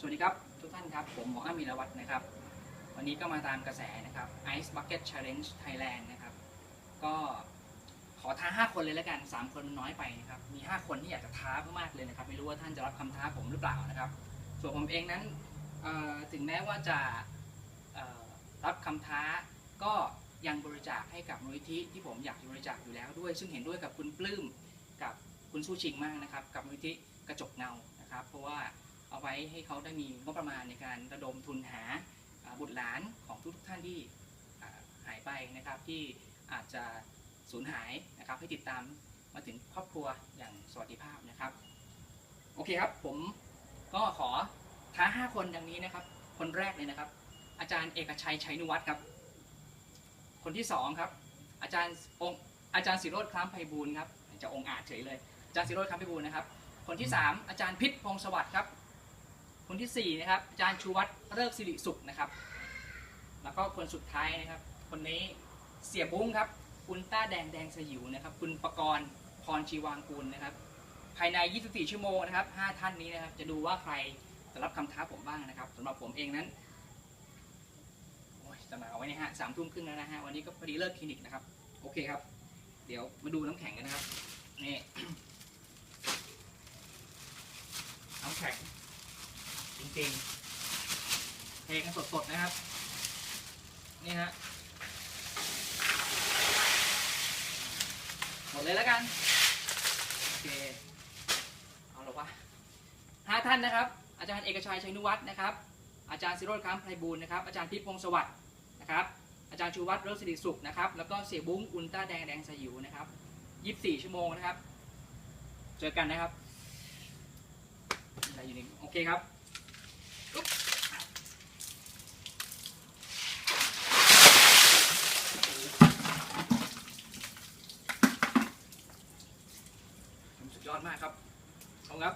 สวัสดีครับ ทุกท่านครับ ผมหมออามีรวัตรนะครับ วันนี้ก็มาตามกระแสนะครับ Ice Bucket Challenge Thailand นะครับ ก็ขอท้า 5 คนเลยแล้วกัน 3 คนน้อยไปนะครับ มี 5 คนที่อยากจะท้ามากๆเลยนะครับ ไม่รู้ว่าท่านจะรับคำท้าผมหรือเปล่านะครับ ส่วนผมเองนั้นถึงแม้ว่าจะรับคำท้าก็ยังบริจาคให้กับมูลนิธิที่ผมอยากบริจาคอยู่แล้วด้วย ซึ่งเห็นด้วยกับคุณปลื้มกับคุณสู้ชิงมากนะครับ กับมูลนิธิกระจกเงานะครับ เพราะว่า เอาไว้ให้เขาได้มีงบประมาณในการระดมทุนหาบุตรหลานของทุกท่านที่หายไปนะครับที่อาจจะสูญหายนะครับให้ติดตามมาถึงครอบครัวอย่างสวัสดิภาพนะครับ โอเคครับผมก็ขอท้าห้าคนดังนี้นะครับ คนแรกเลยนะครับ อาจารย์เอกชัยชัยนุวัฒน์ครับ คนที่สองครับอาจารย์องค์อาจารย์สิโรธคล้ามไพบูลครับจะองอาจเฉยเลยอาจารย์สิโรธคล้ามไพบูลนะครับ คนที่สามอาจารย์พิษพงศวัสดิ์ครับ คนที่สี่นะครับอาจารย์ชูวัฒน์เลิกสิริสุขนะครับ แล้วก็คนสุดท้ายนะครับ คนนี้เสียบุ้งครับ คุณต้าแดงแดงสยิวนะครับ คุณประกรณ์พรชีวางกูลนะครับ ภายใน 24 ชั่วโมงนะครับ 5 ท่านนี้นะครับ จะดูว่าใครจะรับคำท้าผมบ้างนะครับสำหรับผมเองนั้นจะมาเอาไว้เนี่ยฮะสามทุ่มครึ่งแล้วนะฮะวันนี้ก็พอดีเลิกคลินิกนะครับ โอเคครับ เดี๋ยวมาดูน้ำแข็งกันนะครับนี่น้ำแข็ง จริงๆ เทกันสดๆนะครับ นี่ฮะ หมดเลยแล้วกัน โอเค เอาละวะห้าท่านนะครับ อาจารย์เอกชัยชัยนุวัฒน์นะครับ อาจารย์สิโรธค้ามไพบูลนะครับ อาจารย์พิพพงศ์สวัสดิ์นะครับ อาจารย์ชูวัฒน์เลิศสิริสุขนะครับ แล้วก็เสียบุ้งอุลตร้าแดงแดงสยิวนะครับยี่สิบสี่ชั่วโมงนะครับ เจอกันนะครับอะไรอยู่นี่โอเคครับ ยอดมากครับขอบคุณครับ